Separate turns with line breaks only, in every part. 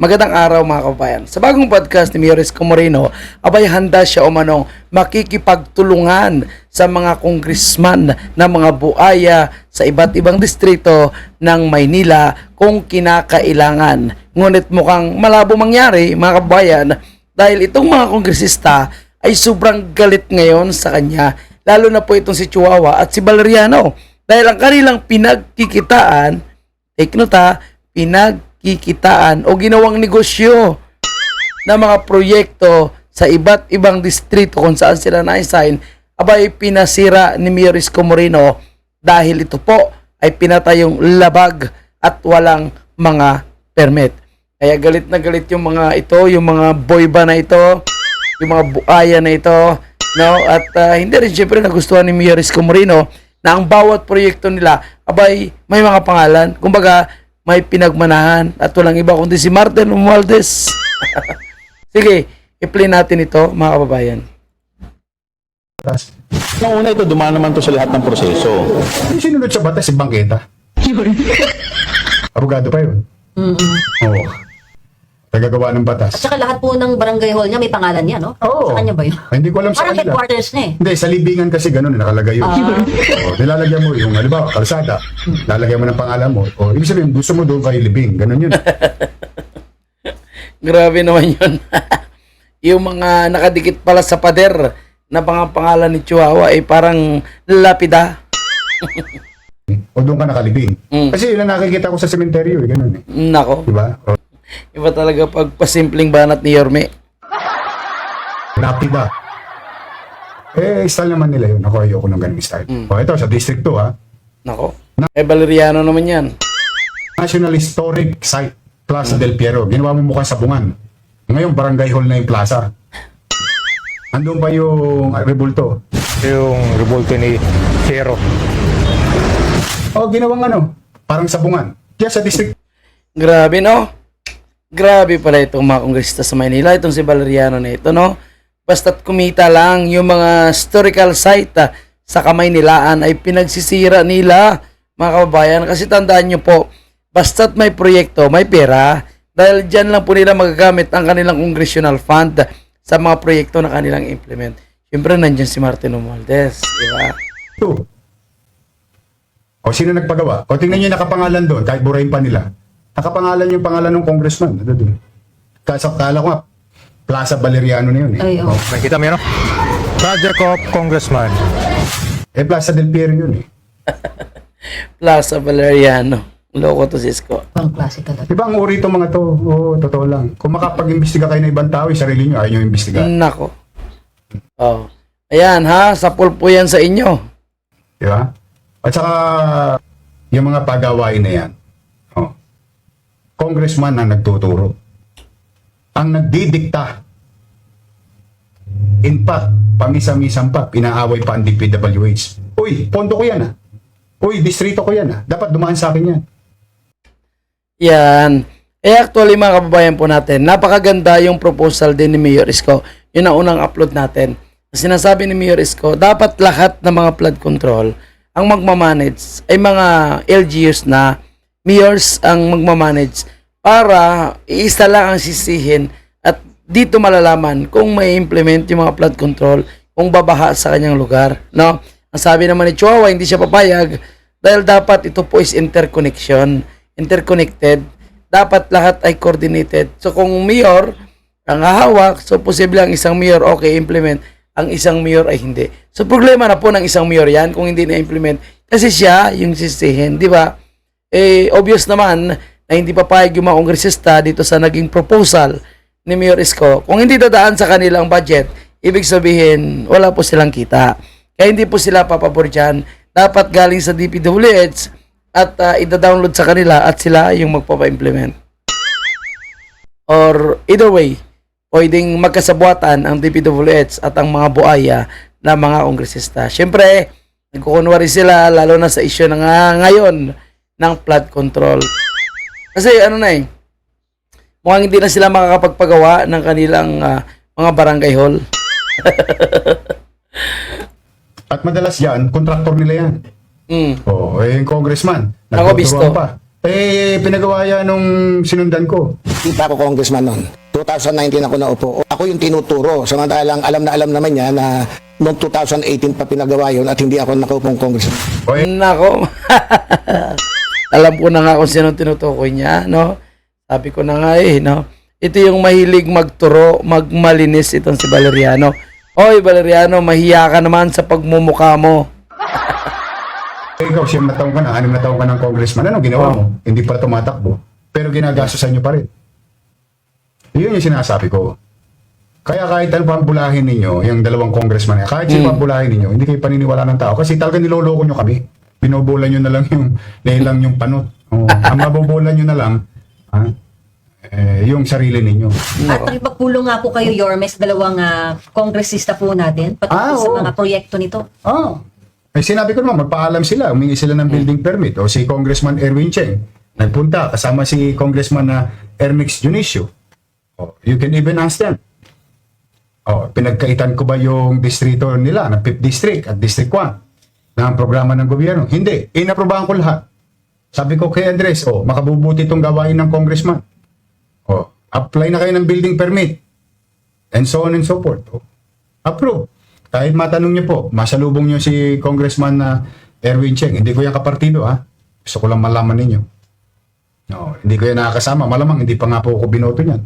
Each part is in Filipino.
Magandang araw mga kabayan. Sa bagong podcast ni Mioris Comorino, abay handa siya umanong makikipagtulungan sa mga kongresman na mga buaya sa iba't ibang distrito ng Maynila kung kinakailangan. Ngunit mukhang malabo mangyari mga kabayan dahil itong mga kongresista ay sobrang galit ngayon sa kanya lalo na po itong si Chihuahua at si Valeriano dahil ang kanilang pinagkikitaan take note ha, pinagkikitaan o ginawang negosyo na mga proyekto sa iba't ibang distrito kung saan sila na-assign, abay pinasira ni Mioris Comorino dahil ito po ay pinatayong labag at walang mga permit. Kaya galit na galit yung mga ito, yung mga boyba na ito, yung mga buaya na ito, no? At ah, hindi rin syempre nagustuhan ni Mioris Comorino na ang bawat proyekto nila, abay, may mga pangalan. Kumbaga, may pinagmanahan at walang iba kundi si Martin Romualdez. Sige, i-play natin ito, mga kababayan.
Nung una ito, dumaan naman to sa lahat ng proseso.
Yung sinunod sa batas, si Bangketa. Abogado pa yun. Oo. Tagagawa ng
At
batas.
saka lahat po ng barangay hall niya may pangalan niya, no?
Oo.
Sa kanya ba yun?
Ay, Hindi ko alam sa
Parang
kanila.
headquarters na eh.
Hindi, sa libingan kasi ganun, nakalagay yun. Oo, nilalagyan mo yung, halimbawa, kalsada, lalagyan mo ng pangalan mo. O, ibig sabihin, gusto mo doon kay libing. Ganun yun.
Grabe naman yun. yung mga nakadikit pala sa pader na mga pangalan ni Chihuahua ay parang lapida.
o doon ka nakalibing.
Mm.
Kasi yun ang nakikita ko sa sementeryo, eh, ganun eh.
Nako,
Diba? O,
iba talaga pag pasimpleng banat ni Yorme.
lapida. Eh, style naman nila yun. Ako, ayoko ng ganung style. O, ito, sa District 2, ha.
Nako. Eh, Valeriano naman yan.
National Historic Site, Plaza del Piero. Ginawa mo mukhang sabungan. Ngayon, barangay hall na yung plaza. Andun pa yung ah, rebulto.
yung revolte ni Fierro.
O, ginawang ano, parang sabungan. Kaya sa district,
Grabe, no? Grabe pala itong mga kongresista sa Maynila. Itong si Valeriano na ito, no? Basta't kumita lang yung mga historical site ah, sa kamay nilaan ay pinagsisira nila, mga kababayan. Kasi tandaan nyo po, basta't may proyekto, may pera, dahil dyan lang po nila magagamit ang kanilang congressional fund sa mga proyekto na kanilang implement. Siyempre, nandyan si Martin Romualdez, di ba?
2. O, sino nagpagawa? O, tingnan nyo nakapangalan doon, kahit burahin pa nila. Nakapangalan yung pangalan ng congressman. Ano doon? Kasi kala ko nga, Plaza Valeriano na yun eh.
Ay, oh.
Nakita mo yun, no? Project of Congressman.
Eh, Plaza del Piero yun eh.
Plaza Valeriano. Loko to, Cisco.
Ibang klase talaga.
Di ba ang uri itong mga to? Oo, totoo lang. Kung makapag-imbestiga kayo ng ibang tao, yung sarili nyo, ayaw nyo imbestiga.
Nako. Oh. Ayan ha, sa pulpo yan sa inyo.
Di ba? At saka, yung mga pagawain na yan, congressman ang nagtuturo. Ang nagdidikta. In fact, pamisa-misang pa, pinaaway pa ang DPWH. Uy, pondo ko yan ah. Uy, distrito ko yan ah. Dapat dumaan sa akin yan.
Yan. Eh actually mga kababayan po natin, napakaganda yung proposal din ni Mayor Isko. Yun ang unang upload natin. Sinasabi ni Mayor Isko, dapat lahat ng mga flood control ang magmamanage ay mga LGUs na mayors ang magmamanage para iisa lang ang sisihin at dito malalaman kung may implement yung mga flood control kung babaha sa kanyang lugar. No? Ang sabi naman ni Chihuahua, hindi siya papayag dahil dapat ito po is interconnection, interconnected. Dapat lahat ay coordinated. So kung mayor ang hahawak, so posible ang isang mayor okay implement, ang isang mayor ay hindi. So problema na po ng isang mayor yan kung hindi na-implement kasi siya yung sisihin, di ba? Eh obvious naman na hindi papayag yung mga kongresista dito sa naging proposal ni Mayor Isko. Kung hindi dadaan sa kanilang budget, ibig sabihin wala po silang kita. Kaya hindi po sila papabor dyan. Dapat galing sa DPWH at uh, ida-download sa kanila at sila yung magpapa-implement. Or either way, pwedeng magkasabuatan ang DPWH at ang mga buaya na mga kongresista. Siyempre, nagkukunwari sila lalo na sa issue na nga ngayon ng flood control. Kasi ano na eh, mukhang hindi na sila makakapagpagawa ng kanilang ah, mga barangay hall.
At madalas yan, kontraktor nila yan.
Mm.
Oo, eh, yung congressman.
Ako, bisto.
pa. Eh, pinagawa yan nung sinundan ko.
Hindi pa ako congressman noon. 2019 ako naupo. Ako yung tinuturo. Samantalang alam na alam naman niya na noong 2018 pa pinagawa yun at hindi ako nakaupong congressman.
O eh,
Nako. Alam ko na nga kung sino tinutukoy niya, no? Sabi ko na nga eh, no? Ito yung mahilig magturo, magmalinis itong si Valeriano. Oy, Valeriano, mahiya ka naman sa pagmumukha mo.
ikaw, siyam na taong ka na, anim na taong ka ng congressman. Ano ginawa mo? Hindi pa tumatakbo. Pero ginagastosan nyo pa rin. Yun yung sinasabi ko. Kaya kahit ano pang bulahin ninyo, yung dalawang congressman, kahit sino pang bulahin ninyo, hindi kayo paniniwala ng tao. Kasi talaga niloloko nyo kami. Binobola nyo na lang yung, nilang yung panot. Oh, ang mabobola nyo na lang, ha? Eh, yung sarili ninyo.
At nakipagpulong nga po kayo, Yormes, dalawang ah, kongresista po natin, patungkol
Ah,
sa
oo.
mga proyekto nito.
Ah. Eh, sinabi ko naman, magpaalam sila, humingi sila ng building permit. O si Congressman Erwin Cheng, nagpunta, kasama si Congressman na Ernix Junicio. O, you can even ask them. O, pinagkaitan ko ba yung distrito nila, ng 5th District at District 1 ng programa ng gobyerno? Hindi. Inaprobahan ko lahat. Sabi ko kay Andres, o, makabubuti itong gawain ng congressman. O, apply na kayo ng building permit. And so on and so forth. O, approve. Kahit matanong niyo po, masalubong niyo si Congressman na Erwin Cheng. Hindi ko yan kapartido ha. Gusto ko lang malaman ninyo. No, hindi ko yan nakakasama. Malamang hindi pa nga po ako binoto niyan.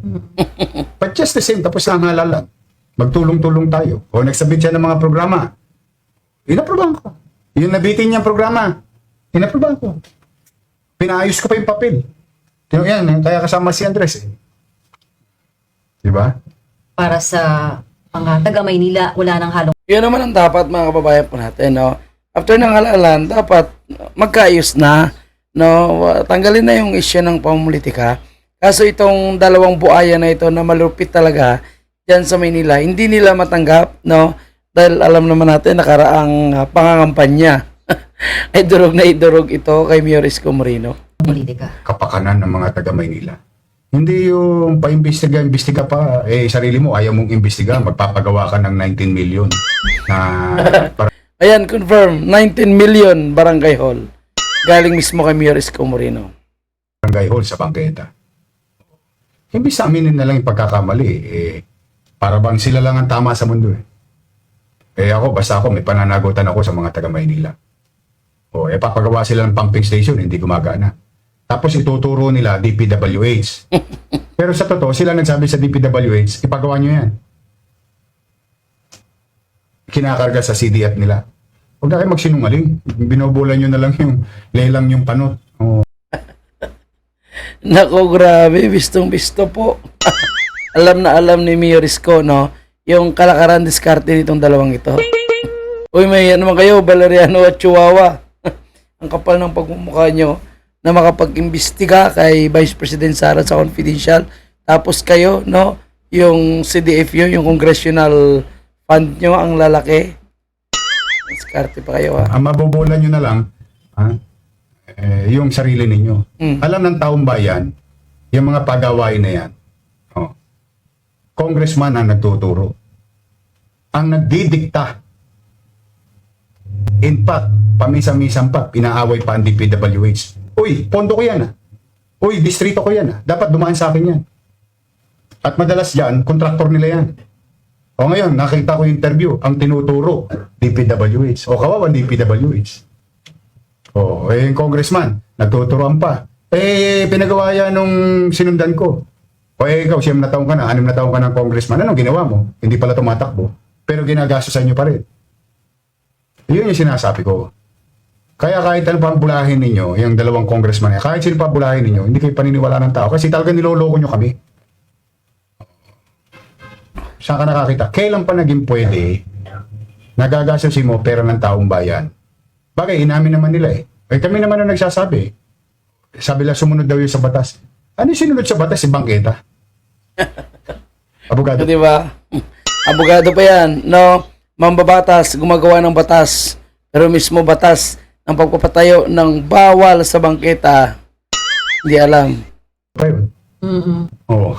But just the same, tapos na ang halala. Magtulong-tulong tayo. O nagsabit siya ng mga programa. Inaprobahan ko. Yung nabitin niyang programa, inaprobahan ko. Pinaayos ko pa yung papel. Tino yan, eh, kaya kasama si Andres eh. Diba?
Para sa mga taga Maynila, wala nang halong
Yun naman ang dapat mga kababayan po natin, no? After ng halalan, dapat magkaayos na, no? Tanggalin na yung issue ng pamumulitika. Kaso itong dalawang buaya na ito na malupit talaga dyan sa Maynila, hindi nila matanggap, no? Dahil alam naman natin, nakaraang uh, pangangampanya. ay durog na idurog ito kay Mayor Isko Moreno.
politika.
kapakanan ng mga taga Maynila. Hindi yung pa-imbestiga, imbestiga pa, eh sarili mo ayaw mong imbestiga, magpapagawa ka ng 19 million na para
Ayan, confirm, 19 million barangay hall. Galing mismo kay Mayor Isko Moreno.
barangay hall sa bangketa. Imbis na aminin na lang yung pagkakamali, eh, para bang sila lang ang tama sa mundo eh. Eh ako, basta ako, may pananagutan ako sa mga taga Maynila. O, eh papagawa sila ng pumping station, hindi gumagana. Tapos ituturo nila DPWH. Pero sa totoo, sila nagsabi sa DPWH, ipagawa nyo yan. Kinakarga sa CDF nila. Huwag na kayo magsinungaling. Binobola nyo na lang yung lelang yung panot. O,
Nako, grabe. Bistong-bisto po. alam na alam ni Mayor Isko, no? Yung kalakaran diskarte nitong dalawang ito. Uy, may ano naman kayo, Valeriano at Chihuahua. Ang kapal ng pagmumukha nyo na makapag-imbestiga kay Vice President Sara sa confidential. Tapos kayo, no? Yung CDFU, yung congressional fund nyo, ang lalaki. Diskarte pa kayo, ha?
ang mabobola nyo na lang, ha, eh, yung sarili ninyo.
Mm.
Alam ng taong bayan, yung mga pagawain na yan, congressman ang nagtuturo. Ang nagdidikta. In fact, pamisa-misan pa, pinaaway pa ang DPWH. Uy, pondo ko yan ah. Uy, distrito ko yan ah. Dapat dumaan sa akin yan. At madalas yan, kontraktor nila yan. O ngayon, nakita ko yung interview, ang tinuturo, DPWH. O kawawa DPWH. O, eh, congressman, nagtuturoan pa. Eh, pinagawa yan nung sinundan ko. O eh, ikaw, siyam na taong ka na, anim na taong ka ng congressman. Anong ginawa mo? Hindi pala tumatakbo. Pero ginagastosan nyo pa rin. Yun yung sinasabi ko. Kaya kahit ano pang bulahin ninyo, yung dalawang congressman, kahit sino pa bulahin ninyo, hindi kayo paniniwala ng tao. Kasi talaga niloloko nyo kami. Saan ka nakakita? Kailan pa naging pwede nagagastusin mo pera ng taong bayan? Bagay, inamin naman nila eh. Eh kami naman ang nagsasabi. Sabi lang sumunod daw yun sa batas. Ano yung sinunod sa batas? Si Bangketa. Abogado.
Di ba? Abogado pa yan, no? Mambabatas, gumagawa ng batas. Pero mismo batas ng pagpapatayo ng bawal sa bangketa, hindi alam.
Pa yun.
mm
Oo.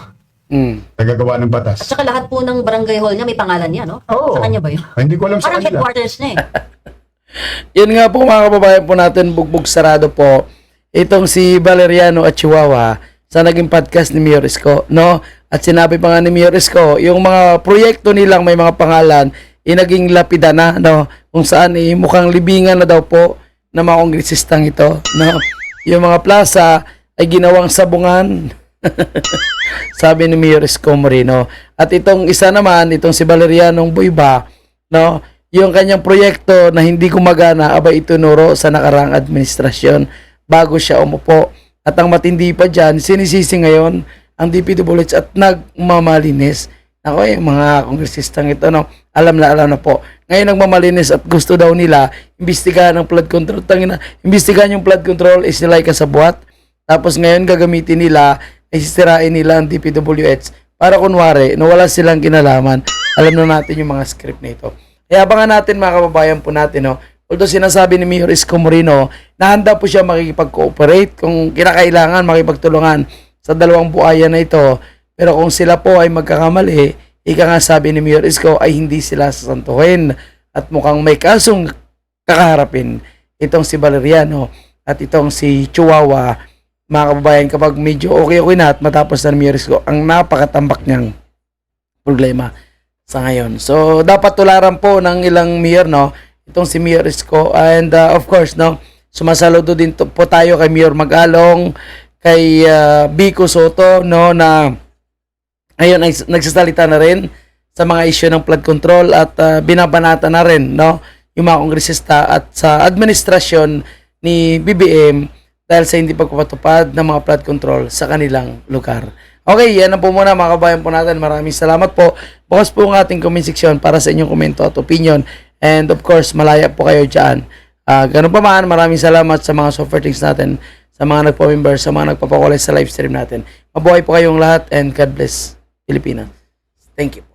Mm.
Nagagawa ng
At
batas.
saka lahat po ng barangay hall niya, may pangalan niya, no?
Oo.
Sa kanya ba yun?
Ah, Hindi ko alam sa
Parang
kanila.
headquarters niya eh.
Yan nga po mga kababayan po natin, bugbog sarado po. itong si Valeriano at Chihuahua sa naging podcast ni Mayor Isko, no? At sinabi pa nga ni Mayor Isko, yung mga proyekto nilang may mga pangalan, ay naging lapida na, no? Kung saan eh, mukhang libingan na daw po ng mga kongresistang ito, no? Yung mga plaza ay ginawang sabungan. Sabi ni Mayor Isko Moreno. At itong isa naman, itong si Valerianong Buyba, no? Yung kanyang proyekto na hindi gumagana, aba itunuro sa nakarang administrasyon bago siya umupo. At ang matindi pa dyan, sinisisi ngayon ang DPWH at nagmamalinis. Ako eh, mga kongresistang ito, no? Alam na alam na po. Ngayon nagmamalinis at gusto daw nila imbestigahan ang flood control. Tangina, imbestigahan yung flood control is nila kasabwat. Tapos ngayon gagamitin nila, ay sisirain nila ang DPWH para kunwari na wala silang kinalaman. Alam na natin yung mga script na ito. Kaya abangan natin mga kababayan po natin, no? Although sinasabi ni Mayor Isko Moreno na handa po siya makikipag-cooperate kung kinakailangan makipagtulungan sa dalawang buhaya na ito. Pero kung sila po ay magkakamali, ika nga sabi ni Mayor Isko ay hindi sila sasantuhin at mukhang may kasong kakaharapin itong si Valeriano at itong si Chihuahua mga kababayan kapag medyo okay-okay na at matapos na ni Mayor Isko ang napakatambak niyang problema sa ngayon. So, dapat tularan po ng ilang mayor, no? Itong si Mayor Isko. And, uh, of course, no? Sumasaludo din to, po tayo kay Mayor Magalong, kay uh, Biko Soto, no? Na, ayun, ay nagsasalita na rin sa mga issue ng flood control at uh, binabanata na rin, no? Yung mga kongresista at sa administrasyon ni BBM dahil sa hindi pagpapatupad ng mga flood control sa kanilang lugar. Okay, yan na po muna mga kabayan po natin. Maraming salamat po. Bukas po ang ating comment section para sa inyong komento at opinion. And of course, malaya po kayo dyan. Ah, ganun pa man, maraming salamat sa mga software natin, sa mga nagpo-member, sa mga nagpapakulay sa live stream natin. Mabuhay po kayong lahat and God bless Pilipinas. Thank you.